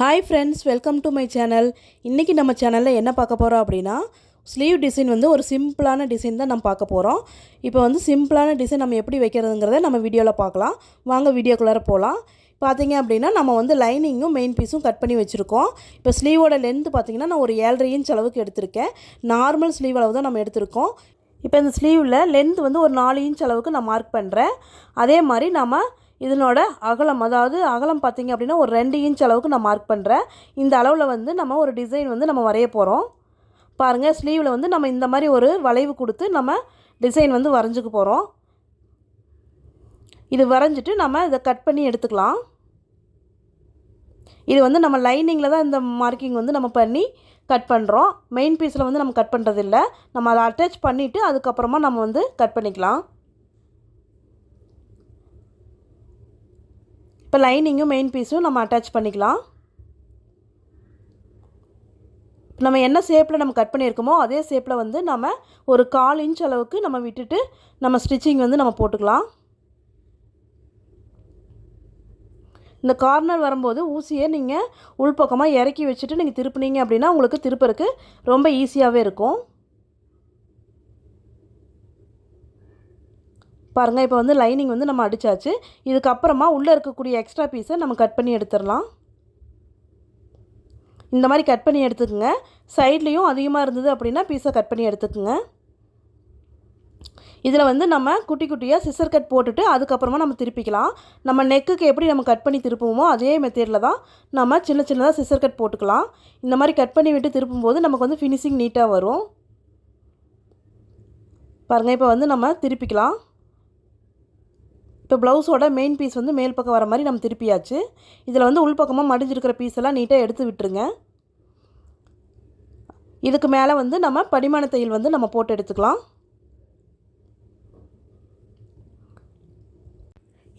Hi friends welcome to my channel இன்றைக்கி நம்ம சேனலில் என்ன பார்க்க போகிறோம் அப்படின்னா ஸ்லீவ் டிசைன் வந்து ஒரு சிம்பிளான டிசைன் தான் நம்ம பார்க்க போகிறோம் இப்போ வந்து சிம்பிளான டிசைன் நம்ம எப்படி வைக்கிறதுங்கிறத நம்ம வீடியோவில் பார்க்கலாம். வாங்க வீடியோக்குள்ளார போகலாம் பார்த்தீங்க அப்படின்னா நம்ம வந்து லைனிங்கும் மெயின் பீஸும் கட் பண்ணி வச்சுருக்கோம். இப்போ ஸ்லீவோட லென்த்து பார்த்தீங்கன்னா நான் ஒரு ஏழரை இன்ச் அளவுக்கு எடுத்திருக்கேன். நார்மல் ஸ்லீவ் அளவு தான் நம்ம எடுத்திருக்கோம். இப்போ இந்த ஸ்லீவில் லென்த் வந்து ஒரு நாலு இன்ச் அளவுக்கு நான் மார்க் பண்ணுறேன் அதே மாதிரி நம்ம இதனோட அகலம் அதாவது அகலம் பார்த்திங்க அப்படின்னா ஒரு ரெண்டு இன்ச் அளவுக்கு நான் மார்க் பண்ணுறேன் இந்த அளவில் வந்து நம்ம ஒரு டிசைன் வந்து நம்ம வரைய போகிறோம் பாருங்கள் ஸ்லீவில் வந்து நம்ம இந்த மாதிரி ஒரு வளைவு கொடுத்து நம்ம டிசைன் வந்து வரைஞ்சிக்க போகிறோம் இது வரைஞ்சிட்டு நம்ம இதை கட் பண்ணி எடுத்துக்கலாம். இது வந்து நம்ம லைனிங்கில் தான் இந்த மார்க்கிங் வந்து நம்ம பண்ணி கட் பண்ணுறோம் மெயின் பீஸில் வந்து நம்ம கட் பண்ணுறதில்ல நம்ம அதை அட்டாச் பண்ணிவிட்டு அதுக்கப்புறமா நம்ம வந்து கட் பண்ணிக்கலாம். இப்போ லைனிங்கும் மெயின் பீஸும் நம்ம அட்டாச் பண்ணிக்கலாம். நம்ம என்ன ஷேப்பில் நம்ம கட் பண்ணியிருக்கோமோ அதே ஷேப்பில் வந்து நம்ம ஒரு கால் இன்ச் அளவுக்கு நம்ம விட்டுட்டு நம்ம ஸ்டிச்சிங் வந்து நம்ம போட்டுக்கலாம். இந்த கார்னர் வரும்போது ஊசியை நீங்கள் உள்பக்கமாக இறக்கி வச்சுட்டு நீங்கள் திருப்புனீங்க அப்படின்னா உங்களுக்கு திருப்பறக்கு ரொம்ப ஈஸியாகவே இருக்கும். பாருங்கள் இப்போ வந்து லைனிங் வந்து நம்ம அடித்தாச்சு இதுக்கப்புறமா உள்ளே இருக்கக்கூடிய எக்ஸ்ட்ரா பீஸை நம்ம கட் பண்ணி எடுத்துடலாம். இந்த மாதிரி கட் பண்ணி எடுத்துக்கோங்க. சைட்லேயும் அதிகமாக இருந்தது அப்படின்னா பீஸை கட் பண்ணி எடுத்துக்கோங்க. இதில் வந்து நம்ம குட்டி குட்டியாக சிசர் கட் போட்டுட்டு அதுக்கப்புறமா நம்ம திருப்பிக்கலாம். நம்ம நெக்குக்கு எப்படி நம்ம கட் பண்ணி திருப்புவோமோ அதே மெத்தேடில் தான் நம்ம சின்ன சின்னதாக சிசர் கட் போட்டுக்கலாம். இந்த மாதிரி கட் பண்ணி விட்டு திருப்பும்போது நமக்கு வந்து ஃபினிஷிங் நீட்டாக வரும். பாருங்கள் இப்போ வந்து நம்ம திருப்பிக்கலாம். இப்போ ப்ளவுஸோட மெயின் பீஸ் வந்து மேல் பக்கம் வர மாதிரி நம்ம திருப்பியாச்சு. இதில் வந்து உள்பக்கமாக மடிஞ்சிருக்கிற பீஸ் எல்லாம் நீட்டாக எடுத்து விட்டுருங்க. இதுக்கு மேலே வந்து நம்ம படிமான தையல் வந்து நம்ம போட்டு எடுத்துக்கலாம்.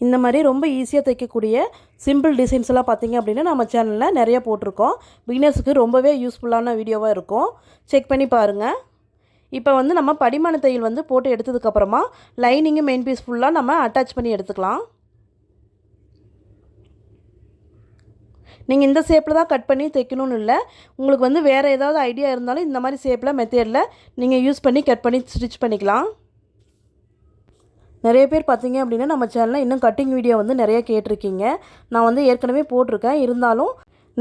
இந்த மாதிரி ரொம்ப ஈஸியாக தைக்கக்கூடிய சிம்பிள் டிசைன்ஸ் எல்லாம் பார்த்தீங்க அப்படின்னா நம்ம சேனலில் நிறைய போட்டிருக்கோம். பிகினர்ஸுக்கு ரொம்பவே யூஸ்ஃபுல்லான வீடியோவாக இருக்கும். செக் பண்ணி பாருங்கள் இப்போ வந்து நம்ம படிமான தையல் வந்து போட்டு எடுத்ததுக்கப்புறமா லைனிங்கு மெயின் பீஸ் ஃபுல்லாக நம்ம அட்டாச் பண்ணி எடுத்துக்கலாம். நீங்கள் இந்த ஷேப்பில் தான் கட் பண்ணி தைக்கணும்னு இல்லை. உங்களுக்கு வந்து வேறு ஏதாவது ஐடியா இருந்தாலும் இந்த மாதிரி ஷேப்பில் மெத்தேடில் நீங்கள் யூஸ் பண்ணி கட் பண்ணி ஸ்டிச் பண்ணிக்கலாம். நிறைய பேர் பார்த்தீங்க அப்படின்னா நம்ம சேனலில் இன்னும் கட்டிங் வீடியோ வந்து நிறைய கேட்டிருக்கீங்க. நான் வந்து ஏற்கனவே போட்டிருக்கேன். இருந்தாலும்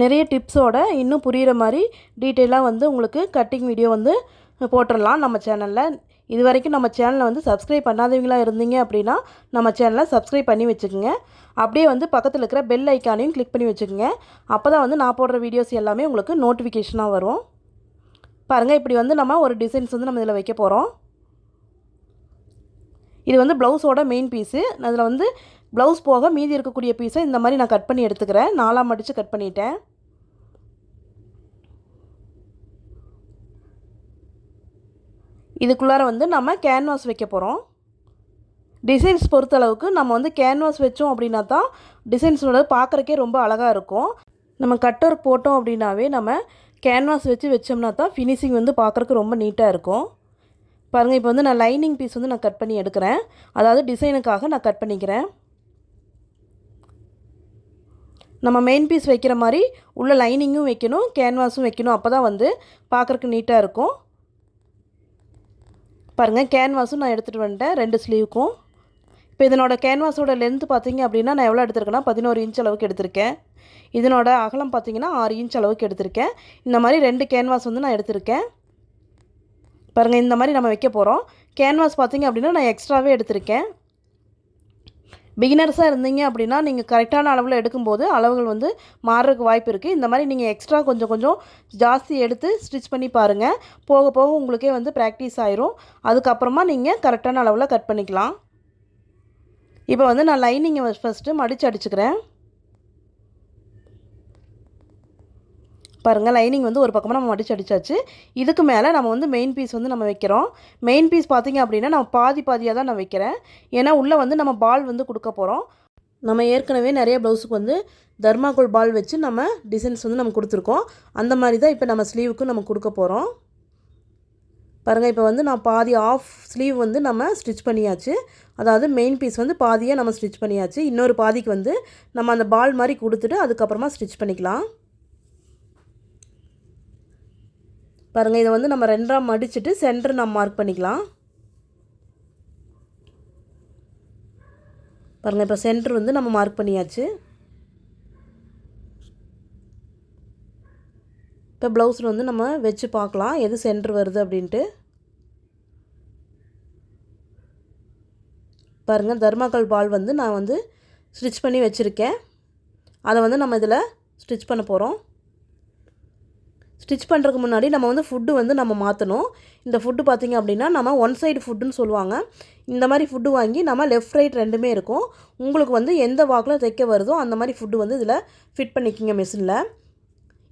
நிறைய டிப்ஸோட இன்னும் புரிகிற மாதிரி டீட்டெயிலாக வந்து உங்களுக்கு கட்டிங் வீடியோ வந்து போட்டுடலாம். நம்ம சேனலில் இது வரைக்கும் நம்ம சேனலை வந்து சப்ஸ்கிரைப் பண்ணாதவங்களாக இருந்தீங்க அப்படின்னா நம்ம சேனலை சப்ஸ்கிரைப் பண்ணி வச்சுக்கோங்க. அப்படியே வந்து பக்கத்தில் இருக்கிற பெல் ஐக்கானையும் கிளிக் பண்ணி வச்சுக்கோங்க. அப்போ தான் வந்து நான் போடுற வீடியோஸ் எல்லாமே உங்களுக்கு நோட்டிஃபிகேஷனாக வரும். பாருங்கள் இப்படி வந்து நம்ம ஒரு டிசைன்ஸ் வந்து நம்ம இதில் வைக்க போகிறோம் இது வந்து ப்ளவுஸோட மெயின் பீஸு அதில் வந்து ப்ளவுஸ் போக மீதி இருக்கக்கூடிய பீஸை இந்த மாதிரி நான் கட் பண்ணி எடுத்துக்கிறேன். நாலாம் மடித்து கட் பண்ணிட்டேன். இதுக்குள்ளார வந்து நம்ம கேன்வாஸ் வைக்க போகிறோம் டிசைன்ஸ் பொறுத்தளவுக்கு நம்ம வந்து கேன்வாஸ் வச்சோம் அப்படின்னா தான் டிசைன்ஸோட பார்க்குறக்கே ரொம்ப அழகாக இருக்கும். நம்ம கட்டர் போட்டோம் அப்படின்னாவே நம்ம கேன்வாஸ் வச்சு வச்சோம்னா தான் ஃபினிஷிங் வந்து பார்க்குறக்கு ரொம்ப நீட்டாக இருக்கும். பாருங்கள் இப்போ வந்து நான் லைனிங் பீஸ் வந்து நான் கட் பண்ணி எடுக்கிறேன். அதாவது டிசைனுக்காக நான் கட் பண்ணிக்கிறேன். நம்ம மெயின் பீஸ் வைக்கிற மாதிரி உள்ள லைனிங்கும் வைக்கணும் கேன்வாஸும் வைக்கணும். அப்போ தான் வந்து பார்க்குறக்கு நீட்டாக இருக்கும். பாருங்கள் கேன்வாஸும் நான் எடுத்துகிட்டு வந்துட்டேன் ரெண்டு ஸ்லீவுக்கும் இப்போ இதனோட கேன்வாஸோட லென்த் பார்த்தீங்க அப்படின்னா நான் எவ்வளோ எடுத்திருக்கேன்னா பதினோரு இன்ச் அளவுக்கு எடுத்திருக்கேன். இதனோட அகலம் பார்த்தீங்கன்னா ஆறு இன்ச் அளவுக்கு எடுத்திருக்கேன். இந்த மாதிரி ரெண்டு கேன்வாஸ் வந்து நான் எடுத்திருக்கேன். பாருங்கள் இந்த மாதிரி நம்ம வைக்க போகிறோம் கேன்வாஸ் பார்த்தீங்க அப்படின்னா நான் எக்ஸ்ட்ராவே எடுத்திருக்கேன். பிகினர்ஸாக இருந்தீங்க அப்படின்னா நீங்கள் கரெக்டான அளவில் எடுக்கும்போது அளவுகள் வந்து மாறுறதுக்கு வாய்ப்பு இருக்குது இந்த மாதிரி நீங்கள் எக்ஸ்ட்ரா கொஞ்சம் கொஞ்சம் ஜாஸ்தி எடுத்து ஸ்டிச் பண்ணி பாருங்கள் போக போக உங்களுக்கே வந்து ப்ராக்டிஸ் ஆயிரும். அதுக்கப்புறமா நீங்கள் கரெக்டான அளவில் கட் பண்ணிக்கலாம். இப்போ வந்து நான் லைனிங்கை ஃபஸ்ட்டு மடித்து அடிச்சுக்கிறேன். பாருங்கள் லைனிங் வந்து ஒரு பக்கமாக நம்ம மடிச்சு அடிச்சாச்சு. இதுக்கு மேலே நம்ம வந்து மெயின் பீஸ் வந்து நம்ம வைக்கிறோம். மெயின் பீஸ் பார்த்திங்க அப்படின்னா நம்ம பாதி பாதியாக தான் நான் வைக்கிறேன். ஏன்னா உள்ளே வந்து நம்ம பால் வந்து கொடுக்க போகிறோம் நம்ம ஏற்கனவே நிறைய ப்ளவுஸுக்கு வந்து தர்மாகோல் பால் வச்சு நம்ம டிசைன்ஸ் வந்து நம்ம கொடுத்துருக்கோம். அந்த மாதிரி தான் இப்போ நம்ம ஸ்லீவுக்கு நம்ம கொடுக்க போகிறோம் பாருங்கள் இப்போ வந்து நான் பாதி ஆஃப் ஸ்லீவ் வந்து நம்ம ஸ்டிச் பண்ணியாச்சு. அதாவது மெயின் பீஸ் வந்து பாதியாக நம்ம ஸ்டிச் பண்ணியாச்சு. இன்னொரு பாதிக்கு வந்து நம்ம அந்த பால் மாதிரி கொடுத்துட்டு அதுக்கப்புறமா ஸ்டிச் பண்ணிக்கலாம். பாருங்கள் இதை வந்து நம்ம ரெண்டாக மடிச்சுட்டு சென்டர் நம்ம மார்க் பண்ணிக்கலாம். பாருங்கள் இப்போ சென்டர் வந்து நம்ம மார்க் பண்ணியாச்சு. இப்போ ப்ளவுஸில் வந்து நம்ம வச்சு பார்க்கலாம் எது சென்டர் வருது அப்படின்ட்டு. பாருங்கள் தர்மாக்கல் பால் வந்து நான் வந்து ஸ்டிச் பண்ணி வச்சுருக்கேன். அதை வந்து நம்ம இதில் ஸ்டிச் பண்ண போகிறோம் ஸ்டிச் பண்ணுறதுக்கு முன்னாடி நம்ம வந்து ஃபுட்டு வந்து நம்ம மாற்றணும் இந்த ஃபுட்டு பார்த்திங்க அப்படின்னா நம்ம ஒன் சைடு ஃபுட்டுன்னு சொல்லுவாங்க. இந்த மாதிரி ஃபுட்டு வாங்கி நம்ம லெஃப்ட் ரைட் ரெண்டுமே இருக்கும். உங்களுக்கு வந்து எந்த வாக்கில் தைக்க வருதோ அந்த மாதிரி ஃபுட்டு வந்து இதில் ஃபிட் பண்ணிக்கிங்க மிஷினில்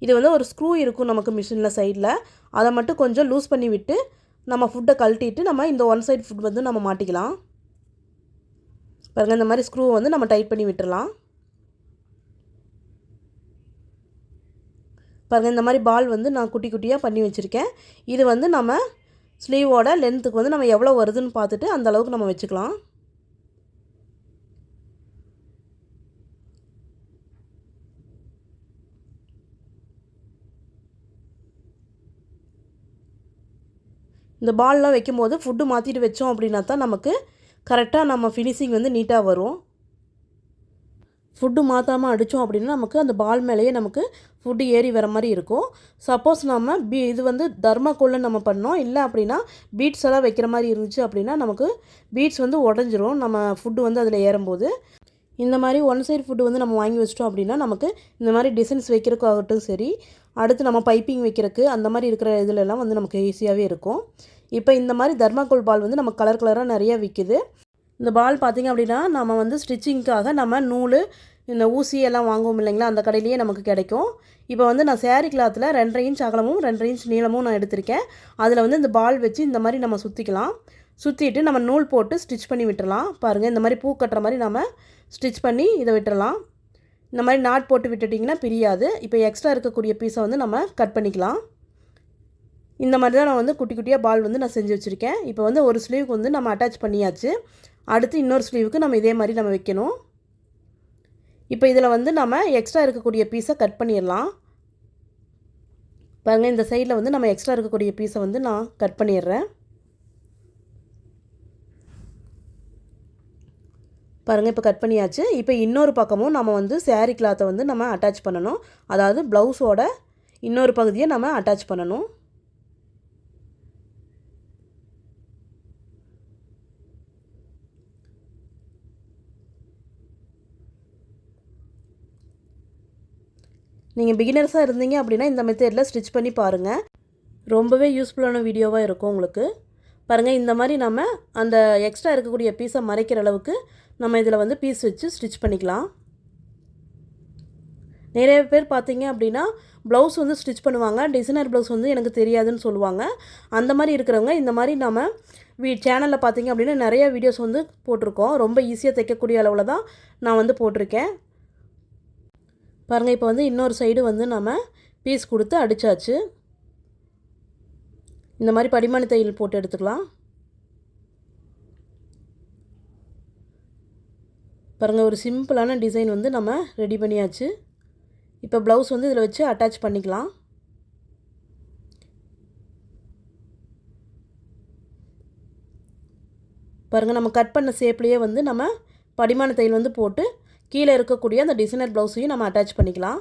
இது வந்து ஒரு ஸ்க்ரூ இருக்கும் நமக்கு மிஷினில் சைடில் அதை மட்டும் கொஞ்சம் லூஸ் பண்ணி விட்டு நம்ம ஃபுட்டை கழட்டிட்டு நம்ம இந்த ஒன் சைடு ஃபுட் வந்து நம்ம மாட்டிக்கலாம். பாருங்கள் இந்த மாதிரி ஸ்க்ரூ வந்து நம்ம டைட் பண்ணி விட்டுடலாம் பாருங்கள் இந்த மாதிரி பால் வந்து நான் குட்டி குட்டியாக பண்ணி வச்சுருக்கேன். இது வந்து நம்ம ஸ்லீவோட லென்த்துக்கு வந்து நம்ம எவ்வளோ வருதுன்னு பார்த்துட்டு அந்த அளவுக்கு நம்ம வச்சுக்கலாம். இந்த பால்லாம் வைக்கும்போது ஃபுட்டு மாற்றிட்டு வச்சோம் அப்படின்னா தான் நமக்கு கரெக்டாக நம்ம ஃபினிஷிங் வந்து நீட்டாக வரும். ஃபுட்டு மாற்றாமல் அடித்தோம் அப்படின்னா நமக்கு அந்த பால் மேலேயே நமக்கு ஃபுட்டு ஏறி வர மாதிரி இருக்கும். சப்போஸ் நம்ம பீ இது வந்து தர்மாக்கோலில் நம்ம பண்ணோம். இல்லை அப்படின்னா பீட்ஸ் எல்லாம் வைக்கிற மாதிரி இருந்துச்சு அப்படின்னா நமக்கு பீட்ஸ் வந்து உடஞ்சிரும். நம்ம ஃபுட்டு வந்து அதில் ஏறும்போது. இந்த மாதிரி ஒன் சைடு ஃபுட்டு வந்து நம்ம வாங்கி வச்சிட்டோம் அப்படின்னா நமக்கு இந்த மாதிரி டிசைன்ஸ் வைக்கிறதுக்காகட்டும் சரி அடுத்து நம்ம பைப்பிங் வைக்கிறதுக்கு அந்த மாதிரி இருக்கிற இதுலலாம் வந்து நமக்கு ஈஸியாகவே இருக்கும். இப்போ இந்த மாதிரி தர்மாக்கோல் பால் வந்து நம்ம கலர் கலராக நிறையா விற்கிது இந்த பால் பார்த்திங்க அப்படின்னா நம்ம வந்து ஸ்டிச்சிங்க்காக நம்ம நூல் இந்த ஊசியெல்லாம் வாங்குவோம் இல்லைங்களா? அந்த கடையிலேயே நமக்கு கிடைக்கும். இப்போ வந்து நான் சேரீ கிளாத்தில் ரெண்டரை இன்ச் அகலமும் ரெண்டரை இன்ச் நீளமும் நான் எடுத்திருக்கேன். அதில் வந்து இந்த பால் வச்சு இந்த மாதிரி நம்ம சுற்றிக்கலாம் சுற்றிட்டு நம்ம நூல் போட்டு ஸ்டிச் பண்ணி விட்டுறலாம். பாருங்கள் இந்த மாதிரி பூ கட்டுற மாதிரி நம்ம ஸ்டிச் பண்ணி இதை விட்டுறலாம். இந்த மாதிரி நாட் போட்டு விட்டுட்டிங்கன்னா பிரியாது. இப்போ எக்ஸ்ட்ரா இருக்கக்கூடிய பீஸை வந்து நம்ம கட் பண்ணிக்கலாம். இந்த மாதிரி தான் நான் வந்து குட்டி குட்டியாக பால் வந்து நான் செஞ்சு வச்சுருக்கேன். இப்போ வந்து ஒரு ஸ்லீவுக்கு வந்து நம்ம அட்டாச் பண்ணியாச்சு. அடுத்து இன்னொரு ஸ்லீவுக்கு நம்ம இதே மாதிரி நம்ம வைக்கணும். இப்போ இதில் வந்து நம்ம எக்ஸ்ட்ரா இருக்கக்கூடிய பீஸை கட் பண்ணிடலாம். பாருங்கள் இந்த சைடில் வந்து நம்ம எக்ஸ்ட்ரா இருக்கக்கூடிய பீஸை வந்து நான் கட் பண்ணிடுறேன். பாருங்கள் இப்போ கட் பண்ணியாச்சு. இப்போ இன்னொரு பக்கமும் நம்ம வந்து சேரீ கிளாத்தை வந்து நம்ம அட்டாச் பண்ணணும். அதாவது ப்ளவுஸோட இன்னொரு பகுதியை நம்ம அட்டாச் பண்ணணும். நீங்கள் பிகினர்ஸாக இருந்தீங்க அப்படின்னா இந்த மெத்தேடில் ஸ்டிச் பண்ணி பாருங்கள் ரொம்பவே யூஸ்ஃபுல்லான வீடியோவாக இருக்கும் உங்களுக்கு. பாருங்கள் இந்த மாதிரி நம்ம அந்த எக்ஸ்ட்ரா இருக்கக்கூடிய பீஸை மறைக்கிற அளவுக்கு நம்ம இதில் வந்து பீஸ் வச்சு ஸ்டிச் பண்ணிக்கலாம். நிறைய பேர் பார்த்தீங்க அப்படின்னா ப்ளவுஸ் வந்து ஸ்டிச் பண்ணுவாங்க. டிசைனர் ப்ளவுஸ் வந்து எனக்கு தெரியாதுன்னு சொல்லுவாங்க. அந்த மாதிரி இருக்கிறவங்க இந்த மாதிரி நம்ம வீ சேனலில் பார்த்தீங்க அப்படின்னா நிறைய வீடியோஸ் வந்து போட்டிருக்கோம். ரொம்ப ஈஸியாக தைக்கக்கூடிய அளவில் தான் நான் வந்து போட்டிருக்கேன். பாருங்கள் இப்போ வந்து இன்னொரு சைடு வந்து நம்ம பீஸ் கொடுத்து அடித்தாச்சு இந்த மாதிரி படிமான தையல் போட்டு எடுத்துக்கலாம். பாருங்கள் ஒரு சிம்பிளான டிசைன் வந்து நம்ம ரெடி பண்ணியாச்சு. இப்போ ப்ளவுஸ் வந்து இதில் வச்சு அட்டாச் பண்ணிக்கலாம். பாருங்கள் நம்ம கட் பண்ண ஷேப்லேயே வந்து நம்ம படிமான தையல் வந்து போட்டு கீழே இருக்கக்கூடிய அந்த டிசைனர் ப்ளவுஸையும் நம்ம அட்டாச் பண்ணிக்கலாம்.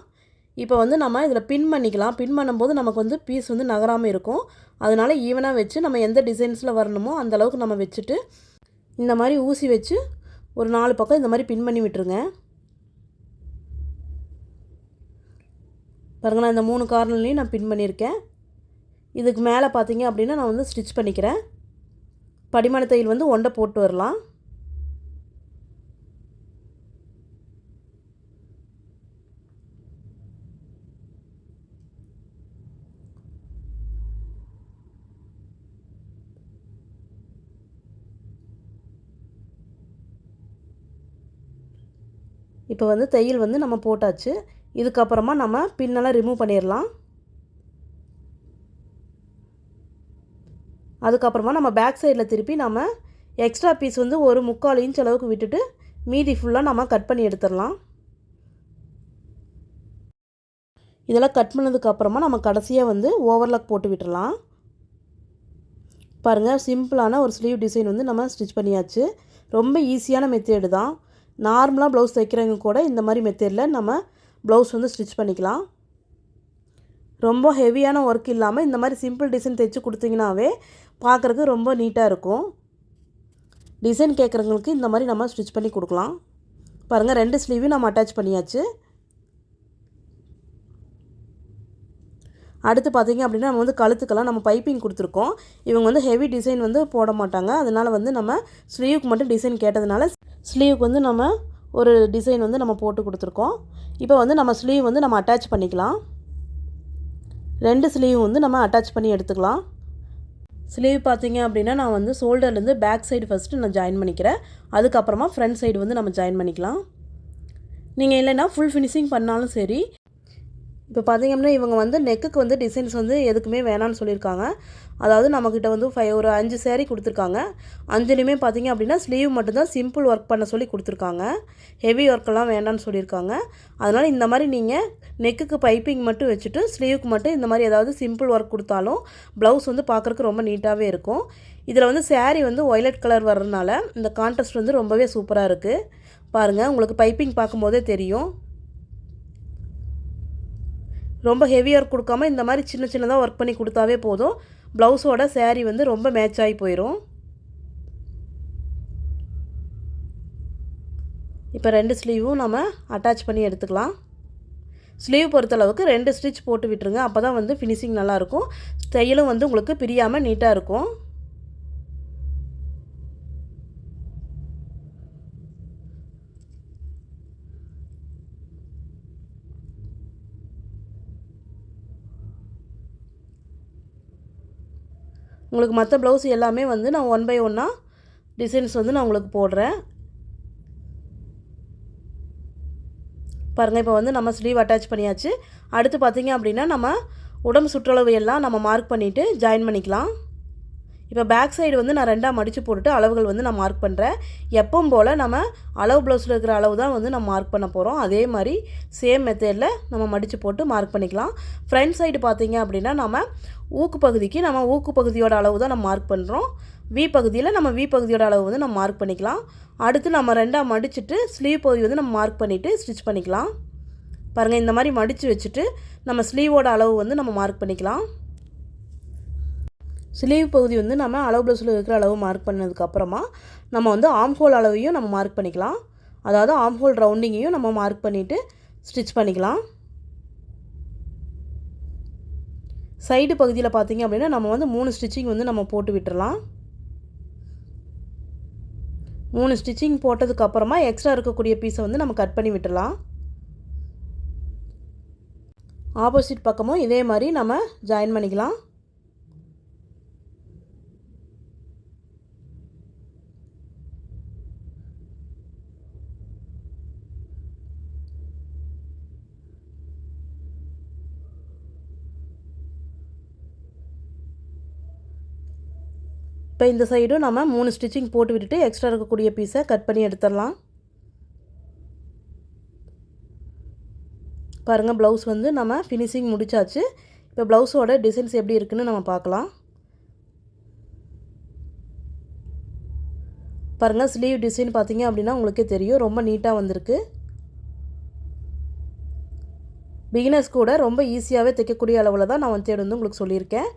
இப்போ வந்து நம்ம இதில் பின் பண்ணிக்கலாம். பின் பண்ணும்போது நமக்கு வந்து பீஸ் வந்து நகராமல் இருக்கும். அதனால் ஈவனாக வச்சு நம்ம எந்த டிசைன்ஸில் வரணுமோ அந்தளவுக்கு நம்ம வச்சுட்டு இந்த மாதிரி ஊசி வச்சு ஒரு நாலு பக்கம் இந்த மாதிரி பின் பண்ணி விட்டுருங்க. பாருங்கள் நான் இந்த மூணு கார்னர்லேயும் நான் பின் பண்ணியிருக்கேன். இதுக்கு மேலே பார்த்தீங்க அப்படின்னா நான் வந்து ஸ்டிச் பண்ணிக்கிறேன். படிமான தையல் வந்து ஒண்டை போட்டு வரலாம். இப்போ வந்து தையல் வந்து நம்ம போட்டாச்சு. இதுக்கப்புறமா நம்ம பின்னெல்லாம் ரிமூவ் பண்ணிடலாம் அதுக்கப்புறமா நம்ம பேக் சைடில் திருப்பி நம்ம எக்ஸ்ட்ரா பீஸ் வந்து ஒரு முக்கால் இன்ச் அளவுக்கு விட்டுட்டு மீதி ஃபுல்லாக நம்ம கட் பண்ணி எடுத்துடலாம் இதெல்லாம் கட் பண்ணதுக்கப்புறமா நம்ம கடைசியாக வந்து ஓவர்லாக் போட்டு விட்டுடலாம் பாருங்கள் சிம்பிளான ஒரு ஸ்லீவ் டிசைன் வந்து நம்ம ஸ்டிச் பண்ணியாச்சு. ரொம்ப ஈஸியான மெத்தேடு தான். நார்மலாக ப்ளவுஸ் தைக்கிறவங்க கூட இந்த மாதிரி மெத்தேடில் நம்ம ப்ளவுஸ் வந்து ஸ்டிச் பண்ணிக்கலாம். ரொம்ப ஹெவியான ஒர்க் இல்லாமல் இந்த மாதிரி சிம்பிள் டிசைன் தைச்சு கொடுத்தீங்கன்னாவே பார்க்குறக்கு ரொம்ப நீட்டாக இருக்கும். டிசைன் கேட்குறவங்களுக்கு இந்த மாதிரி நம்ம ஸ்டிச் பண்ணி கொடுக்கலாம். பாருங்கள் ரெண்டு ஸ்லீவையும் நம்ம அட்டாச் பண்ணியாச்சு. அடுத்து பார்த்திங்க அப்படின்னா நம்ம வந்து கழுத்துக்கெல்லாம் நம்ம பைப்பிங் கொடுத்துருக்கோம். இவங்க வந்து ஹெவி டிசைன் வந்து போட மாட்டாங்க. அதனால் வந்து நம்ம ஸ்லீவுக்கு மட்டும் டிசைன் கேட்டதுனால ஸ்லீவுக்கு வந்து நம்ம ஒரு டிசைன் வந்து நம்ம போட்டு கொடுத்துருக்கோம். இப்போ வந்து நம்ம ஸ்லீவ் வந்து நம்ம அட்டாச் பண்ணிக்கலாம். ரெண்டு ஸ்லீவ் வந்து நம்ம அட்டாச் பண்ணி எடுத்துக்கலாம். ஸ்லீவ் பார்த்தீங்க அப்படின்னா நான் வந்து ஷோல்டர்லேருந்து பேக் சைடு ஃபஸ்ட்டு நான் ஜாயின் பண்ணிக்கிறேன். அதுக்கப்புறமா ஃப்ரண்ட் சைடு வந்து நம்ம ஜாயின் பண்ணிக்கலாம். நீங்கள் இல்லைன்னா ஃபுல் ஃபினிஷிங் பண்ணாலும் சரி இப்போ பார்த்தீங்கன்னா இவங்க வந்து நெக்குக்கு வந்து டிசைன்ஸ் வந்து எதுக்குமே வேணான்னு சொல்லியிருக்காங்க. அதாவது நம்மக்கிட்ட வந்து ஃபைவ் ஒரு அஞ்சு சேரீ கொடுத்துருக்காங்க. அஞ்சுலேயுமே பார்த்தீங்க அப்படின்னா ஸ்லீவ் மட்டும்தான் சிம்பிள் ஒர்க் பண்ண சொல்லி கொடுத்துருக்காங்க. ஹெவி ஒர்க்கெல்லாம் வேண்டாம்னு சொல்லியிருக்காங்க. அதனால் இந்த மாதிரி நீங்கள் நெக்குக்கு பைப்பிங் மட்டும் வச்சுட்டு ஸ்லீவுக்கு மட்டும் இந்த மாதிரி ஏதாவது சிம்பிள் ஒர்க் கொடுத்தாலும் ப்ளவுஸ் வந்து பார்க்குறக்கு ரொம்ப நீட்டாகவே இருக்கும். இதில் வந்து சேரீ வந்து ஒய்லட் கலர் வர்றதுனால இந்த கான்டெஸ்ட் வந்து ரொம்பவே சூப்பராக இருக்குது பாருங்கள் உங்களுக்கு பைப்பிங் பார்க்கும்போதே தெரியும். ரொம்ப ஹெவி ஒர்க் கொடுக்காம இந்த மாதிரி சின்ன சின்னதாக ஒர்க் பண்ணி கொடுத்தாவே போதும். ப்ளவுஸோட சேரீ வந்து ரொம்ப மேட்ச் ஆகி போயிடும் இப்போ ரெண்டு ஸ்லீவும் நம்ம அட்டாச் பண்ணி எடுத்துக்கலாம். ஸ்லீவ் பொறுத்தளவுக்கு ரெண்டு ஸ்டிச் போட்டு விட்டுருங்க. அப்போ தான் வந்து ஃபினிஷிங் நல்லாயிருக்கும் தையலும் வந்து உங்களுக்கு பிரியாமல் நீட்டாக இருக்கும். உங்களுக்கு மற்ற ப்ளவுஸ் எல்லாமே வந்து நான் ஒன் பை ஒன்னாக டிசைன்ஸ் வந்து நான் உங்களுக்கு போடுறேன். பாருங்கள் இப்போ வந்து நம்ம ஸ்லீவ் அட்டாச் பண்ணியாச்சு. அடுத்து பார்த்திங்க அப்படின்னா நம்ம உடம்பு சுற்றளவு எல்லாம் நம்ம மார்க் பண்ணிவிட்டு ஜாயின் பண்ணிக்கலாம். இப்போ பேக் சைடு வந்து நான் ரெண்டாக மடித்து போட்டுட்டு அளவுகள் வந்து நான் மார்க் பண்ணுறேன் எப்பவும் போல் நம்ம அளவு ப்ளவுஸில் இருக்கிற அளவு தான் வந்து நம்ம மார்க் பண்ண போகிறோம் அதே மாதிரி சேம் மெத்தேடில் நம்ம மடித்து போட்டு மார்க் பண்ணிக்கலாம். ஃப்ரண்ட் சைடு பார்த்திங்க அப்படின்னா நம்ம ஊக்கு பகுதிக்கு நம்ம ஊக்கு பகுதியோட அளவு தான் நம்ம மார்க் பண்ணுறோம் வி பகுதியில் நம்ம வி பகுதியோட அளவு வந்து நம்ம மார்க் பண்ணிக்கலாம். அடுத்து நம்ம ரெண்டாக மடிச்சுட்டு ஸ்லீவ் பகுதி வந்து நம்ம மார்க் பண்ணிவிட்டு ஸ்டிச் பண்ணிக்கலாம். பாருங்கள் இந்த மாதிரி மடித்து வச்சுட்டு நம்ம ஸ்லீவோட அளவு வந்து நம்ம மார்க் பண்ணிக்கலாம். ஸ்லீவ் பகுதி வந்து நம்ம அளவு ப்ளவுஸில் இருக்கிற அளவு மார்க் பண்ணதுக்கப்புறமா நம்ம வந்து ஆம் ஹோல் அளவையும் நம்ம மார்க் பண்ணிக்கலாம். அதாவது ஆம் ஹோல் ரவுண்டிங்கையும் நம்ம மார்க் பண்ணிவிட்டு ஸ்டிச் பண்ணிக்கலாம். சைடு பகுதியில் பார்த்திங்க அப்படின்னா நம்ம வந்து மூணு ஸ்டிச்சிங் வந்து நம்ம போட்டு விட்டுறலாம். மூணு ஸ்டிச்சிங் போட்டதுக்கப்புறமா எக்ஸ்ட்ரா இருக்கக்கூடிய பீஸை வந்து நம்ம கட் பண்ணி விட்டுடலாம் ஆப்போசிட் பக்கமும் இதே மாதிரி நம்ம ஜாயின் பண்ணிக்கலாம். இப்போ இந்த சைடும் நம்ம மூணு ஸ்டிச்சிங் போட்டு விட்டுட்டு எக்ஸ்ட்ரா இருக்கக்கூடிய பீஸை கட் பண்ணி எடுத்துடலாம். பாருங்கள் ப்ளவுஸ் வந்து நம்ம ஃபினிஷிங் முடித்தாச்சு இப்போ ப்ளவுஸோட டிசைன்ஸ் எப்படி இருக்குதுன்னு நம்ம பார்க்கலாம். பாருங்கள் ஸ்லீவ் டிசைன் பார்த்தீங்க அப்படின்னா உங்களுக்கே தெரியும். ரொம்ப நீட்டாக வந்திருக்கு. பிகினர்ஸ் கூட ரொம்ப ஈஸியாகவே தைக்கக்கூடிய அளவில் தான் நான் வந்து வந்து உங்களுக்கு சொல்லியிருக்கேன்.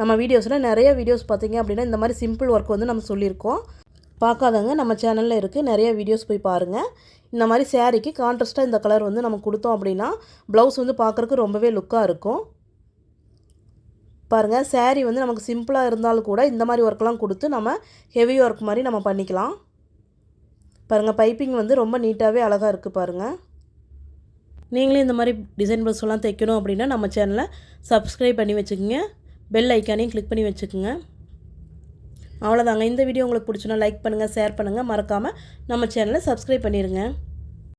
நம்ம வீடியோஸில் நிறைய வீடியோஸ் பார்த்திங்க அப்படின்னா இந்த மாதிரி சிம்பிள் ஒர்க் வந்து நம்ம சொல்லியிருக்கோம். பார்க்காதவங்க நம்ம சேனலில் இருக்குது நிறைய வீடியோஸ் போய் பாருங்கள் இந்த மாதிரி சேரீக்கு கான்ட்ராஸ்ட்டாக இந்த கலர் வந்து நம்ம கொடுத்தோம் அப்படின்னா ப்ளவுஸ் வந்து பார்க்குறக்கு ரொம்பவே லுக்காக இருக்கும். பாருங்கள் சேரீ வந்து நமக்கு சிம்பிளாக இருந்தாலும் கூட இந்த மாதிரி ஒர்க்லாம் கொடுத்து நம்ம ஹெவி ஒர்க் மாதிரி நம்ம பண்ணிக்கலாம். பாருங்கள் பைப்பிங் வந்து ரொம்ப நீட்டாகவே அழகாக இருக்குது பாருங்கள் நீங்களும் இந்த மாதிரி டிசைன் ப்ளவுஸ்லாம் தைக்கணும் அப்படின்னா நம்ம சேனலை சப்ஸ்கிரைப் பண்ணி வச்சுக்கோங்க. பெல் ஐக்கானையும் கிளிக் பண்ணி வச்சுக்கோங்க. அவ்வளோதாங்க இந்த வீடியோ உங்களுக்கு பிடிச்சுன்னா லைக் பண்ணுங்கள் ஷேர் பண்ணுங்கள் மறக்காமல் நம்ம சேனலை சப்ஸ்கிரைப் பண்ணிடுங்க